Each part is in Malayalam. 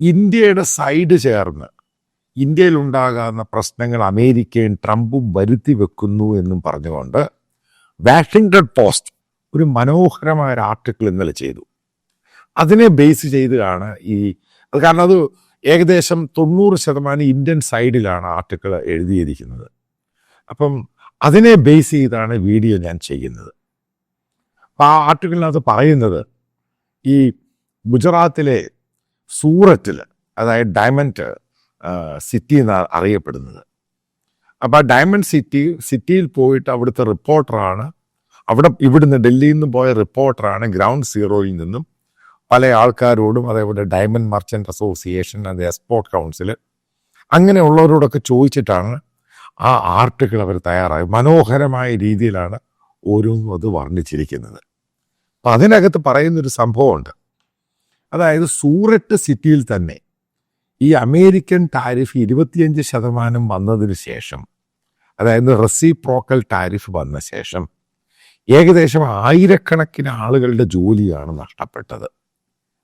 ഇന്ത്യയുടെ സൈഡ് ചേർന്ന് ഇന്ത്യയിൽ ഉണ്ടാകുന്ന പ്രശ്നങ്ങൾ അമേരിക്കയും ട്രംപും വരുത്തി വെക്കുന്നു എന്നും പറഞ്ഞുകൊണ്ട് വാഷിങ്ടൺ പോസ്റ്റ് ഒരു മനോഹരമായ ഒരു ആർട്ടിക്കിൾ ഇന്നലെ ചെയ്തു. അതിനെ ബേസ് ചെയ്താണ് ഈ അത് കാരണം അത് ഏകദേശം തൊണ്ണൂറ് ശതമാനം ഇന്ത്യൻ സൈഡിലാണ് ആർട്ടിക്കിൾ എഴുതിയിരിക്കുന്നത്. അപ്പം അതിനെ ബേസ് ചെയ്താണ് വീഡിയോ ഞാൻ ചെയ്യുന്നത്. അപ്പം ആ ആർട്ടിക്കിളിനകത്ത് പറയുന്നത് ഈ ഗുജറാത്തിലെ സൂറത്തിൽ അതായത് ഡയമണ്ട് സിറ്റി എന്നാണ് അറിയപ്പെടുന്നത്. അപ്പം ആ ഡയമണ്ട് സിറ്റി സിറ്റിയിൽ പോയിട്ട് അവിടുത്തെ റിപ്പോർട്ടറാണ് അവിടെ ഇവിടുന്ന് ഡൽഹിയിൽ നിന്ന് പോയ റിപ്പോർട്ടറാണ് ഗ്രൗണ്ട് സീറോയിൽ നിന്നും പല ആൾക്കാരോടും അതേപോലെ ഡയമണ്ട് മർച്ചന്റ് അസോസിയേഷൻ അത് എക്സ്പോർട്ട് കൗൺസിൽ അങ്ങനെയുള്ളവരോടൊക്കെ ചോദിച്ചിട്ടാണ് ആ ആർട്ടിക്കിൾ അവർ തയ്യാറായി മനോഹരമായ രീതിയിലാണ് ഓരോന്നും അത് വർണിച്ചിരിക്കുന്നത്. അപ്പം അതിനകത്ത് പറയുന്നൊരു സംഭവമുണ്ട്. അതായത് സൂററ്റ് സിറ്റിയിൽ തന്നെ ഈ അമേരിക്കൻ ടാരിഫ് ഇരുപത്തിയഞ്ച് ശതമാനം വന്നതിന് ശേഷം അതായത് റെസിപ്രോക്കൽ ടാരിഫ് വന്ന ശേഷം ഏകദേശം ആയിരക്കണക്കിന് ആളുകളുടെ ജോലിയാണ് നഷ്ടപ്പെട്ടത്.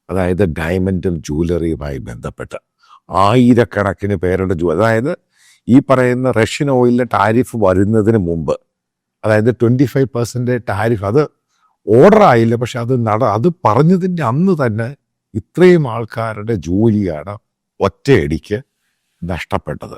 അതായത് ഡയമണ്ടും ജൂവലറിയുമായി ബന്ധപ്പെട്ട് ആയിരക്കണക്കിന് പേരുടെ ജോലി അതായത് ഈ പറയുന്ന റഷ്യൻ ഓയിലിന്റെ ടാരിഫ് വരുന്നതിന് മുമ്പ് അതായത് ട്വന്റി ഫൈവ് പെർസെന്റ് ടാരിഫ് അത് ഓർഡർ ആയില്ല പക്ഷെ അത് നട അത് പറഞ്ഞതിന്റെ അന്ന് തന്നെ ഇത്രയും ആൾക്കാരുടെ ജോലിയാണ് ഒറ്റയടിക്ക് നഷ്ടപ്പെട്ടത്.